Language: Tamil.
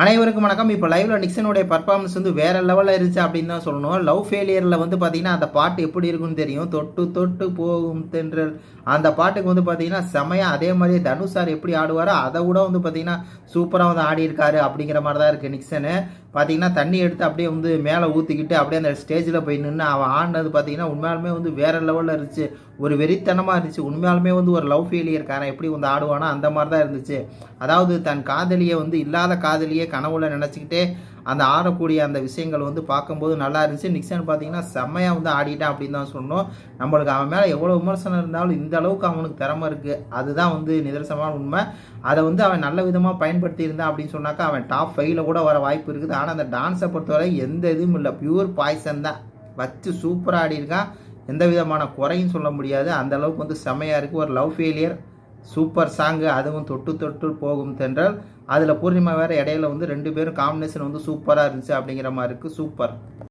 அனைவருக்கும் வணக்கம். இப்போ லைவ்ல நிக்சனுடைய பர்ஃபார்மன்ஸ் வந்து வேற லெவலில் இருந்துச்சு அப்படின்னு தான் சொல்லணும். லவ் ஃபெயிலியரில் வந்து பார்த்தீங்கன்னா அந்த பாட்டு எப்படி இருக்குன்னு தெரியும். தொட்டு தொட்டு போகும் தென்றல் அந்த பாட்டுக்கு வந்து பார்த்தீங்கன்னா செமையா அதே மாதிரி தனுஷ் சார் எப்படி ஆடுவாரோ அதை விட வந்து பார்த்தீங்கன்னா சூப்பராக வந்து ஆடி இருக்காரு அப்படிங்கிற மாதிரி தான் இருக்குது நிக்சனு. பார்த்தீங்கன்னா தண்ணி எடுத்து அப்படியே வந்து மேலே ஊற்றிக்கிட்டு அப்படியே அந்த ஸ்டேஜில் போய் நின்று அவன் ஆடினது பார்த்தீங்கன்னா உண்மையாலுமே வந்து வேற லெவலில் இருந்துச்சு. ஒரு வெறித்தனமாக இருந்துச்சு. உண்மையாலுமே வந்து ஒரு லவ் ஃபெயிலியர்காரன் எப்படி வந்து ஆடுவானோ அந்த மாதிரி தான் இருந்துச்சு. அதாவது தன் காதலியை வந்து இல்லாத காதலியை கனவுல நினச்சிக்கிட்டே அந்த ஆடக்கூடிய அந்த விஷயங்கள் வந்து பார்க்கும்போது நல்லா இருந்துச்சு. நிக்சன் பார்த்தீங்கன்னா செம்மையாக வந்து ஆடிட்டான் அப்படின்னு தான் சொன்னோம் நம்மளுக்கு அவன் மேலே எவ்வளோ விமர்சனம் இருந்தாலும் இந்த அளவுக்கு அவனுக்கு திறமை இருக்குது அதுதான் வந்து நிதர்சனமான உண்மை. அதை வந்து அவன் நல்ல விதமாக பயன்படுத்தி இருந்தான் அப்படின்னு சொன்னாக்கா அவன் டாப் ஃபைவ்ல கூட வர வாய்ப்பு இருக்குது. ஆனால் அந்த டான்ஸை பொறுத்தவரை எந்த இதுவும் இல்லை. பியூர் பாய்சன் தான். வச்சு சூப்பராக ஆடி இருக்கான். எந்த விதமான குறையும் சொல்ல முடியாது. அந்த அளவுக்கு வந்து செமையாக இருக்குது ஒரு லவ் ஃபெயிலியர் சூப்பர் சாங்கு அதுவும் தொட்டு தொட்டு போகும் தென்றல். அதில் பூர்ணிமா வேறு இடையில வந்து ரெண்டு பேரும் காம்பினேஷன் வந்து சூப்பராக இருந்துச்சு அப்படிங்கிற மாதிரி இருக்குது சூப்பர்.